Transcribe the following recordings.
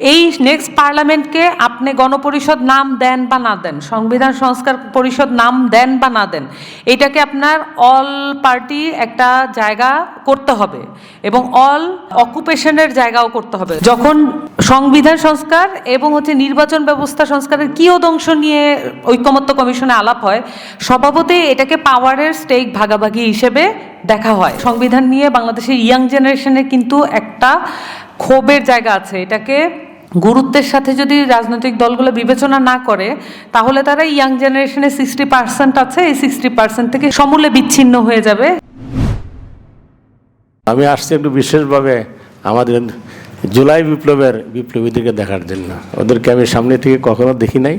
এই নেক্সট পার্লামেন্টকে আপনি গণপরিষদ নাম দেন বা না দেন, সংবিধান সংস্কার পরিষদ নাম দেন বা না দেন, এটাকে আপনার অল পার্টি একটা জায়গা করতে হবে এবং অল অকুপেশনের জায়গাও করতে হবে। যখন সংবিধান সংস্কার এবং হচ্ছে নির্বাচন ব্যবস্থা সংস্কারের কিয়দ অংশ নিয়ে ঐকমত্য কমিশনে আলাপ হয়, স্বভাবতই এটাকে পাওয়ারের স্টেক ভাগাভাগি হিসেবে দেখা হয়। সংবিধান নিয়ে বাংলাদেশের ইয়াং জেনারেশনের কিন্তু একটা ক্ষোভের জায়গা আছে, এটাকে গুরুত্বের সাথে যদি রাজনৈতিক দলগুলো বিবেচনা না করে, তাহলে তারা ইয়াং জেনারেশনের সিক্সটি পার্সেন্ট আছে, এই সিক্সটি পার্সেন্ট থেকে সমূলে বিচ্ছিন্ন হয়ে যাবে। আমি আসছি একটু বিশেষভাবে আমাদের জুলাই বিপ্লবের বিপ্লবীদেরকে দেখার জন্য। ওদেরকে আমি সামনে থেকে কখনো দেখি নাই।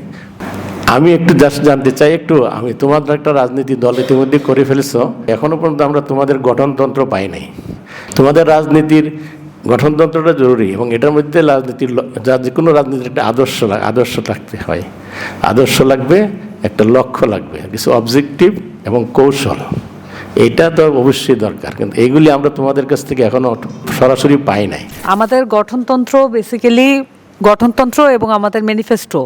আমি একটু জাস্ট জানতে চাই, একটু আমি তোমাদের একটা রাজনীতি দল ইতিমধ্যে করে ফেলেছ। এখনও পর্যন্ত আমরা তোমাদের গঠনতন্ত্র পাই নাই। তোমাদের রাজনীতির গঠনতন্ত্রটা জরুরি এবং এটার মধ্যে রাজনীতির যা যে কোনো রাজনীতির একটা আদর্শ আদর্শ থাকতে হয়। আদর্শ লাগবে, একটা লক্ষ্য লাগবে, কিছু অবজেক্টিভ এবং কৌশল। এটা তো অবশ্যই দরকার, কিন্তু এইগুলি আমরা তোমাদের কাছ থেকে এখনও সরাসরি পাই নাই। আমাদের গঠনতন্ত্র বেসিক্যালি গঠনতন্ত্র এবং আমাদের ম্যানিফেস্টো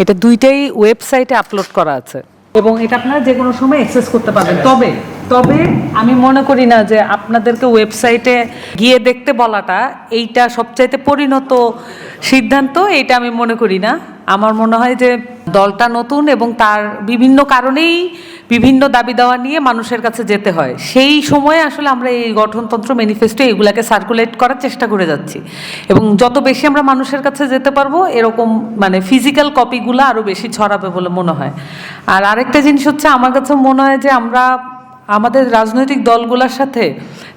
এটা দুইটাই ওয়েবসাইটে আপলোড করা আছে। এবং এটা আপনারা যে কোনো সময় অ্যাক্সেস করতে পারবেন। তবে তবে আমি মনে করি না যে আপনাদেরকে ওয়েবসাইটে গিয়ে দেখতে বলাটা এইটা সবচাইতে পরিণত সিদ্ধান্ত এটা আমি মনে করি না। আমার মনে হয় যে দলটা নতুন এবং তার বিভিন্ন কারণেই বিভিন্ন দাবি দেওয়া নিয়ে মানুষের কাছে যেতে হয়। সেই সময়ে আসলে আমরা এই গঠনতন্ত্র ম্যানিফেস্টো এগুলাকে সার্কুলেট করার চেষ্টা করে যাচ্ছি। এবং যত বেশি আমরা মানুষের কাছে যেতে পারব, এরকম মানে ফিজিক্যাল কপিগুলো আরও বেশি ছড়াবে বলে মনে হয়। আর আরেকটা জিনিস হচ্ছে, আমার কাছে মনে হয় যে আমরা আমাদের রাজনৈতিক দলগুলোর সাথে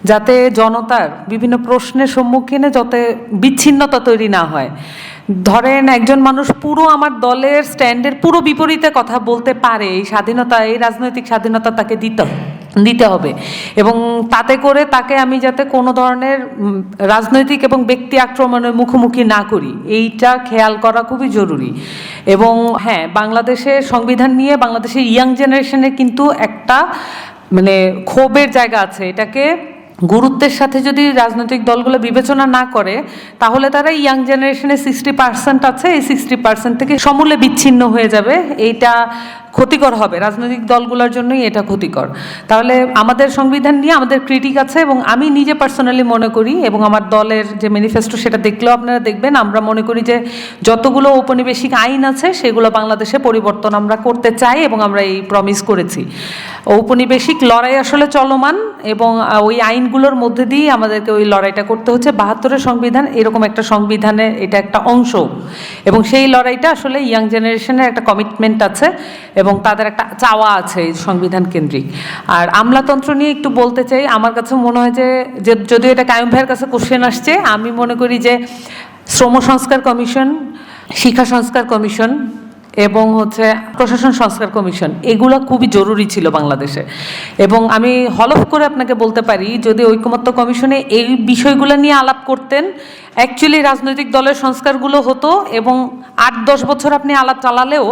যাতে জনতার বিভিন্ন প্রশ্নের সম্মুখীনে যাতে বিচ্ছিন্নতা তৈরি না হয়। ধরেন একজন মানুষ পুরো আমার দলের স্ট্যান্ডের পুরো বিপরীতে কথা বলতে পারে, এই স্বাধীনতা, এই রাজনৈতিক স্বাধীনতা তাকে দিতে দিতে হবে। এবং তাতে করে তাকে আমি যাতে কোনো ধরনের রাজনৈতিক এবং ব্যক্তি আক্রমণের মুখোমুখি না করি, এইটা খেয়াল করা খুবই জরুরি। এবং হ্যাঁ বাংলাদেশের সংবিধান নিয়ে বাংলাদেশের ইয়াং জেনারেশনের কিন্তু একটা মানে ক্ষোভের জায়গা আছে। এটাকে গুরুত্বের সাথে যদি রাজনৈতিক দলগুলো বিবেচনা না করে, তাহলে তারা ইয়াং জেনারেশনের সিক্সটি পার্সেন্ট আছে, এই সিক্সটি পার্সেন্ট থেকে সমূলে বিচ্ছিন্ন হয়ে যাবে। এইটা ক্ষতিকর হবে। রাজনৈতিক দলগুলোর জন্যই এটা ক্ষতিকর। তাহলে আমাদের সংবিধান নিয়ে আমাদের ক্রিটিক আছে এবং আমি নিজে পার্সোনালি মনে করি এবং আমার দলের যে ম্যানিফেস্টো সেটা দেখলেও আপনারা দেখবেন, আমরা মনে করি যে যতগুলো ঔপনিবেশিক আইন আছে, সেগুলো বাংলাদেশে পরিবর্তন আমরা করতে চাই এবং আমরা এই প্রমিস করেছি। ঔপনিবেশিক লড়াই আসলে চলমান এবং ওই ওই আইনগুলোর মধ্যে দিয়েই আমাদেরকে ওই লড়াইটা করতে হচ্ছে। বাহাত্তরের সংবিধান এরকম একটা সংবিধানে এটা একটা অংশ। এবং সেই লড়াইটা আসলে ইয়াং জেনারেশনের একটা কমিটমেন্ট আছে এবং তাদের একটা চাওয়া আছে এই সংবিধান কেন্দ্রিক। আর আমলাতন্ত্র নিয়ে একটু বলতে চাই, আমার কাছে মনে হয় যে যে যদিও এটা কায়ুম ভাইয়ের কাছে কোশ্চেন আসছে, আমি মনে করি যে শ্রম সংস্কার কমিশন, শিক্ষা সংস্কার কমিশন এবং হচ্ছে প্রশাসন সংস্কার কমিশন, এগুলো খুবই জরুরি ছিল বাংলাদেশে। এবং আমি হলফ করে আপনাকে বলতে পারি, যদি ঐকমত্য কমিশনে এই বিষয়গুলো নিয়ে আলাপ করতেন অ্যাকচুয়ালি রাজনৈতিক দলের সংস্কারগুলো হতো এবং আট, দশ বছর আপনি আলাপ চালালেও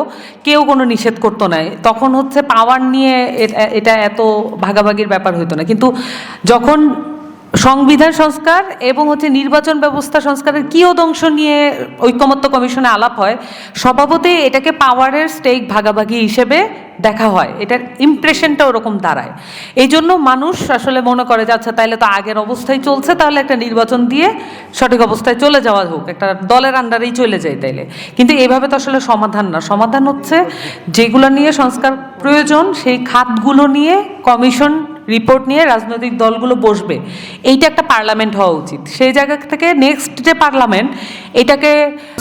কেউ কোনো নিষেধ করতো না তখন হচ্ছে পাওয়ার নিয়ে এটা এত ভাগাভাগির ব্যাপার হতো না। কিন্তু যখন সংবিধান সংস্কার এবং হচ্ছে নির্বাচন ব্যবস্থা সংস্কারের কিয়দ অংশ নিয়ে ঐকমত্য কমিশনে আলাপ হয়, স্বভাবতই এটাকে পাওয়ারের স্টেক ভাগাভাগি হিসেবে দেখা হয়। এটার ইমপ্রেশনটা ওরকম দাঁড়ায়। এই জন্য মানুষ আসলে মনে করে যে আচ্ছা তাইলে তো আগের অবস্থায় চলছে, তাহলে একটা নির্বাচন দিয়ে সঠিক অবস্থায় চলে যাওয়া হোক, একটা দলের আন্ডারেই চলে যায় তাইলে। কিন্তু এইভাবে তো আসলে সমাধান না। সমাধান হচ্ছে যেগুলো নিয়ে সংস্কার প্রয়োজন, সেই খাতগুলো নিয়ে কমিশন রিপোর্ট নিয়ে রাজনৈতিক দলগুলো বসবে। এইটা একটা পার্লামেন্ট হওয়া উচিত। সেই জায়গা থেকে নেক্সট যে পার্লামেন্ট এটাকে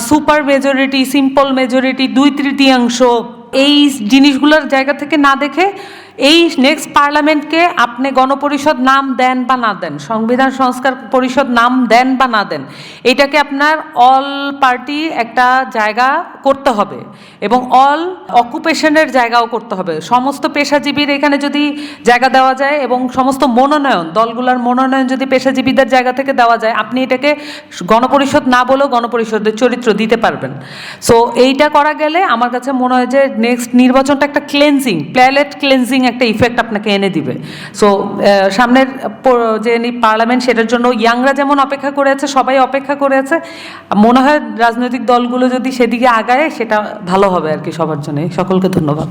সুপার মেজরিটি সিম্পল মেজরিটি দুই তৃতীয়াংশ এই জিনিসগুলোর জায়গা থেকে না দেখে এই নেক্সট পার্লামেন্টকে আপনি গণপরিষদ নাম দেন বা না দেন, সংবিধান সংস্কার পরিষদ নাম দেন বা না দেন, এটাকে আপনার অল পার্টি একটা জায়গা করতে হবে এবং অল অকুপেশনের জায়গাও করতে হবে। সমস্ত পেশাজীবীর এখানে যদি জায়গা দেওয়া যায় এবং সমস্ত মনোনয়ন, দলগুলোর মনোনয়ন যদি পেশাজীবীদের জায়গা থেকে দেওয়া যায়, আপনি এটাকে গণপরিষদ না বলেও গণপরিষদের চরিত্র দিতে পারবেন। সো এইটা করা গেলে আমার কাছে মনে হয় যে নেক্সট নির্বাচনটা একটা ক্লেন্সিং প্ল্যালেট ক্লেন্সিং একটা ইফেক্ট আপনাকে এনে দিবে। সো সামনের যে পার্লামেন্ট সেটার জন্য ইয়াংরা যেমন অপেক্ষা করে আছে, সবাই অপেক্ষা করে আছে, মনে হয় রাজনৈতিক দলগুলো যদি সেদিকে আগায়, সেটা ভালো হবে আর কি সবার জন্য। সকলকে ধন্যবাদ।